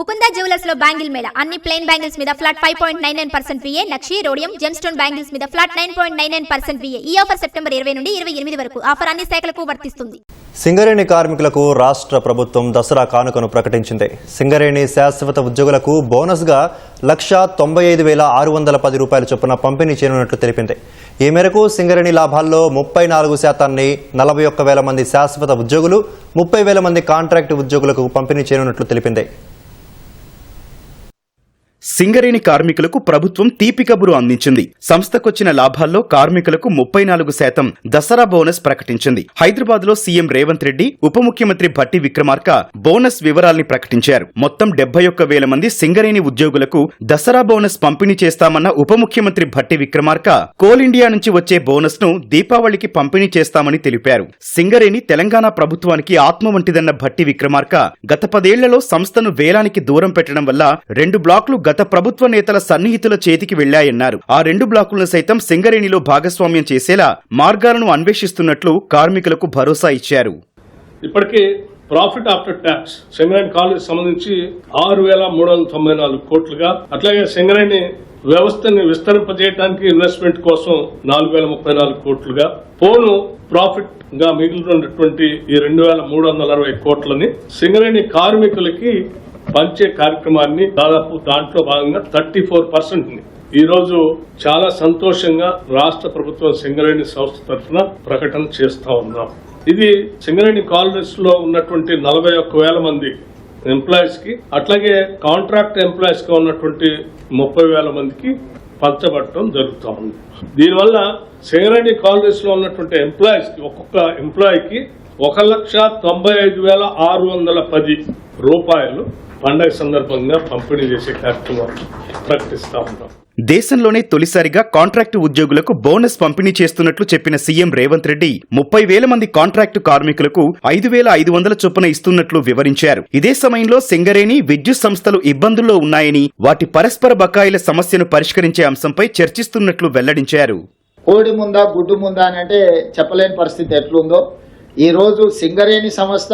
Mukunda జ్యువెలర్స్లో bangle Mela. అన్ని plain bangles మీద flat five point nine nine percent VA నక్షి rhodium gem stone bangles మీద flat nine point nine nine percent VA ఈ offer September ఇరవై నుండి ఇరవై ఎనిమిది వరకు ఆఫర్ అన్ని శాఖలకు వర్తిస్తుంది. సింగరేణి కార్మికులకు రాష్ట్ర ప్రభుత్వం దసరా కానుకను ప్రకటించింది. సింగరేణి శాశ్వత ఉద్యోగులకు బోనస్గా లక్ష తొంభై ఐదు వేల ఆరు వందల పది రూపాయల చొప్పున పంపిణీ చేయనున్నట్లు తెలిపింది. ఈ మేరకు సింగరేణి లాభాల్లో ముప్పై నాలుగు శాతాన్ని నలభై ఒక్క వేల మంది శాశ్వత ఉద్యోగులు ముప్పై వేల మంది కాంట్రాక్టు ఉద్యోగులకు పంపిణీ చేయనున్నట్లు తెలిపింది. సింగరేణి కార్మికులకు ప్రభుత్వం తీపి కబురు అందించింది. సంస్థకొచ్చిన లాభాల్లో కార్మికులకు ముప్పై నాలుగు శాతం దసరా బోనస్ ప్రకటించింది. హైదరాబాద్లో సీఎం రేవంత్ రెడ్డి ఉప ముఖ్యమంత్రి భట్టి విక్రమార్క బోనస్ వివరాల్ని ప్రకటించారు. మొత్తం డెబ్బై ఒక్క వేల మంది సింగరేణి ఉద్యోగులకు దసరా బోనస్ పంపిణీ చేస్తామన్న ఉప ముఖ్యమంత్రి భట్టి విక్రమార్క కోల్ ఇండియా నుంచి వచ్చే బోనస్ను దీపావళికి పంపిణీ చేస్తామని తెలిపారు. సింగరేణి తెలంగాణ ప్రభుత్వానికి ఆత్మ వంటిదన్న భట్టి విక్రమార్క గత పదేళ్ళలో సంస్థను వేలానికి దూరం పెట్టడం వల్ల రెండు బ్లాక్లు గత ప్రభుత్వ నేతల సన్నిహితుల చేతికి వెళ్ళాయన్నారు ఆ రెండు బ్లాకులను సైతం సింగరేణిలో భాగస్వామ్యం చేసేలా మార్గాలను అన్వేషిస్తున్నట్లు కార్మికులకు భరోసా ఇచ్చారు. ఇప్పటికే profit after tax Singareni college సంబంధించి ఆరు వేల మూడు వందల తొంభై నాలుగు కోట్లుగా అట్లాగే సింగరేణి వ్యవస్థని విస్తరింపజేయడానికి ఇన్వెస్ట్మెంట్ కోసం నాలుగు వేల ముప్పై నాలుగు కోట్లుగా పోను ప్రాఫిట్గా మిగులుతున్నటువంటి ఈ రెండు వేల మూడు వందల అరవై కోట్లని సింగరేణి కార్మికులకి పంచే కార్యక్రమాన్ని దాదాపు దాంట్లో భాగంగా థర్టీ ఫోర్ పర్సెంట్ ఈ రోజు చాలా సంతోషంగా రాష్ట్ర ప్రభుత్వం సింగరేణి సంస్థ తరఫున ప్రకటన చేస్తా ఉన్నాం. ఇది సింగరేణి కాలనీస్లో ఉన్నటువంటి నలభై ఒక్క వేల మంది ఎంప్లాయీస్కి అట్లాగే కాంట్రాక్ట్ ఎంప్లాయీస్గా ఉన్నటువంటి ముప్పై వేల మందికి పంచబడటం జరుగుతూ ఉంది. దీనివల్ల సింగరేణి కాలనీస్లో ఉన్నటువంటి ఎంప్లాయీస్కి ఒక్కొక్క ఎంప్లాయీకి ఒక లక్ష తొంభై ఐదు వేల ఆరు వందల పది రూపాయలు పండగ సందర్భంగా పంపిణీ చేసే కార్యక్రమం ప్రకటిస్తా ఉన్నాం. దేశంలోనే తొలిసారిగా కాంట్రాక్టు ఉద్యోగులకు బోనస్ పంపిణీ చేస్తున్నట్లు చెప్పిన సీఎం రేవంత్ రెడ్డి ముప్పై వేల మంది కాంట్రాక్టు కార్మికులకు ఐదు వేల ఐదు వందల చొప్పున ఇస్తున్నట్లు వివరించారు. ఇదే సమయంలో సింగరేణి విద్యుత్ సంస్థలు ఇబ్బందుల్లో ఉన్నాయని వాటి పరస్పర బకాయిల సమస్యను పరిష్కరించే అంశంపై చర్చిస్తున్నట్లు వెల్లడించారు. కోడి ముందా గుడ్డు ముందా అని అంటే చెప్పలేని పరిస్థితి ఎట్లుందో. ఈరోజు సింగరేణి సంస్థ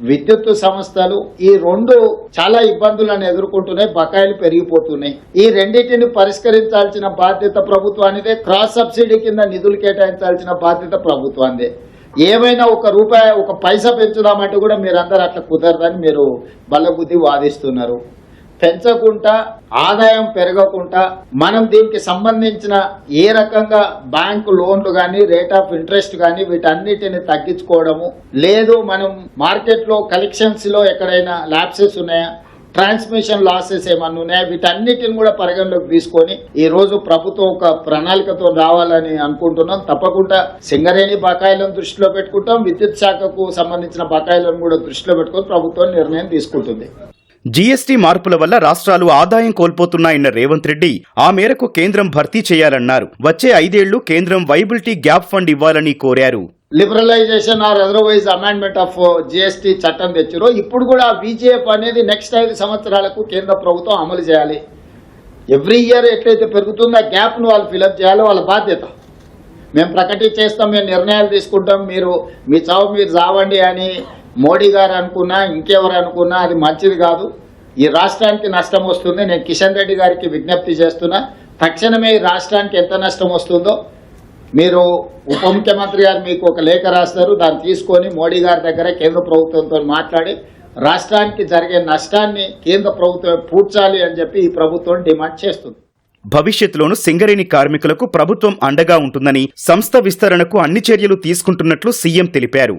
విద్యుత్ సంస్థలు ఈ రెండు చాలా ఇబ్బందులను ఎదుర్కొంటున్నాయి బకాయిలు పెరిగిపోతున్నాయి. ఈ రెండింటిని పరిష్కరించాల్సిన బాధ్యత ప్రభుత్వానిదే క్రాస్ సబ్సిడీ కింద నిధులు కేటాయించాల్సిన బాధ్యత ప్రభుత్వానిదే. ఏమైనా ఒక రూపాయి ఒక పైసా పెంచుదామంటే కూడా మీరందరూ అట్లా కుదరదని మీరు బలబుద్ధి వాదిస్తున్నారు. పెంచకుండా ఆదాయం పెరగకుండా మనం దీనికి సంబంధించిన ఏ రకంగా బ్యాంకు లోన్లు కానీ రేట్ ఆఫ్ ఇంట్రెస్ట్ కానీ వీటన్నిటిని తగ్గించుకోవడము లేదు మనం మార్కెట్లో కలెక్షన్స్లో ఎక్కడైనా ల్యాప్సెస్ ఉన్నాయా ట్రాన్స్మిషన్ లాసెస్ ఏమన్నా ఉన్నాయా వీటన్నిటిని కూడా పరిగణలోకి తీసుకొని ఈ రోజు ప్రభుత్వం ఒక ప్రణాళికతో రావాలని అనుకుంటున్నాం. తప్పకుండా సింగరేణి బకాయిలను దృష్టిలో పెట్టుకుంటాం. విద్యుత్ శాఖకు సంబంధించిన బకాయిలను కూడా దృష్టిలో పెట్టుకుని ప్రభుత్వం నిర్ణయం తీసుకుంటుంది. జీఎస్టీ మార్పుల వల్ల రాష్ట్రాలు ఆదాయం కోల్పోతున్నాయన్న రేవంత్ రెడ్డి ఆ మేరకు కేంద్రం భర్తీ చేయాలన్నారు. వచ్చే ఐదేళ్ళు కేంద్రం వైబిలిటీ గ్యాప్ ఫండ్ ఇవ్వాలని కోరారు. Liberalisation or otherwise amendment of GST చట్టం తెచ్చారు. ఇప్పుడు కూడా బీజేఎఫ్ అనేది నెక్స్ట్ ఐదు సంవత్సరాలకు కేంద్ర ప్రభుత్వం అమలు చేయాలి. ఎవ్రీ ఇయర్ ఎట్లయితే పెరుగుతుందో ఆ గ్యాప్ను వాళ్ళు ఫిలప్ చేయాలో వాళ్ళ బాధ్యత. మేము ప్రకటించేస్తాం మేము నిర్ణయాలు తీసుకుంటాం మీరు మీ చావు మీరు చావండి అని మోడీ గారు అనుకున్నా ఇంకెవరు అనుకున్నా అది మంచిది కాదు. ఈ రాష్ట్రానికి నష్టం వస్తుంది. నేను కిషన్ రెడ్డి గారికి విజ్ఞప్తి చేస్తున్నా తక్షణమే ఈ రాష్ట్రానికి ఎంత నష్టం వస్తుందో మీరు ఉప ముఖ్యమంత్రి గారు మీకు ఒక లేఖ రాస్తారు. దాన్ని తీసుకొని మోడీ గారి దగ్గర కేంద్ర ప్రభుత్వంతో మాట్లాడి రాష్ట్రానికి జరిగే నష్టాన్ని కేంద్ర ప్రభుత్వం పూడ్చాలి అని చెప్పి ఈ ప్రభుత్వం డిమాండ్ చేస్తుంది. భవిష్యత్తులోను సింగరేణి కార్మికులకు ప్రభుత్వం అండగా ఉంటుందని సంస్థ విస్తరణకు అన్ని చర్యలు తీసుకుంటున్నట్లు సీఎం తెలిపారు.